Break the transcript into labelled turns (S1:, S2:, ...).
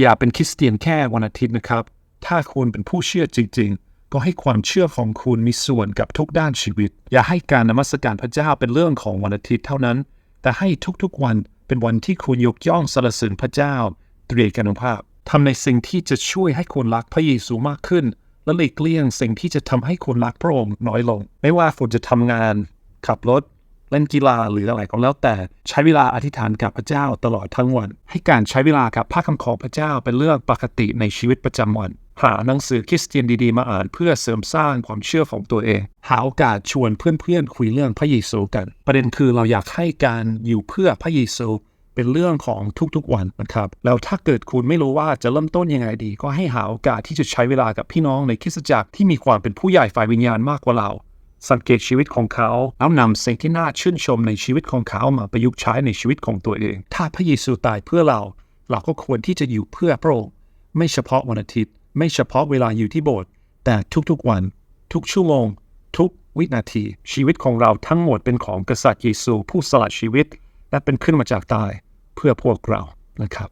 S1: อย่าเป็นคริสเตียนแค่วันอาทิตย์นะครับ ถ้าคุณเป็นผู้เชื่อจริง ๆ ก็ให้ความเชื่อของคุณมีส่วนกับทุกด้านชีวิต อย่าให้การนมัสการพระเจ้าเป็นเรื่องของวันอาทิตย์เท่านั้น แต่ให้ทุกๆวันเป็นวันที่คุณยกย่องสรรเสริญพระเจ้า เตรียกันภาพทำในสิ่งที่จะช่วยให้คุณรักพระเยซูมากขึ้น และหลีกเลี่ยงสิ่งที่จะทำให้คุณรักพระองค์น้อยลง ไม่ว่าคุณจะทำงาน ขับรถ เล่นกีฬาหรืออะไรก็แล้วแต่ใช้เวลาอธิษฐานกับพระเจ้าตลอดทั้งวัน ให้การใช้เวลากับพระคำของพระเจ้าเป็นเรื่องปกติในชีวิตประจำวัน หาหนังสือคริสเตียนดีๆ มาอ่านเพื่อเสริมสร้างความเชื่อของตัวเอง หาโอกาสชวนเพื่อนๆคุยเรื่องพระเยซูกัน ประเด็นคือเราอยากให้การอยู่เพื่อพระเยซูเป็นเรื่องของทุกๆวันนะครับ แล้วถ้าเกิดคุณไม่รู้ว่าจะเริ่มต้นยังไงดี ก็ให้หาโอกาสที่จะใช้เวลากับพี่น้องในคริสตจักรที่มีความเป็นผู้ใหญ่ฝ่ายวิญญาณมากกว่าเรา สังเกตชีวิตของเขาแล้วนำสิ่งที่น่าชื่นชมในชีวิตของเขามาประยุกต์ใช้ในชีวิตของตัวเอง ถ้าพระเยซูตายเพื่อเรา เราก็ควรที่จะอยู่เพื่อพระองค์ไม่เฉพาะวันอาทิตย์ ไม่เฉพาะเวลาอยู่ที่โบสถ์แต่ทุกๆวัน ทุกชั่วโมง ทุกวินาที ชีวิตของเราทั้งหมดเป็นของกษัตริย์เยซูผู้สละชีวิต และเป็นขึ้นมาจากตายเพื่อพวกเรานะครับ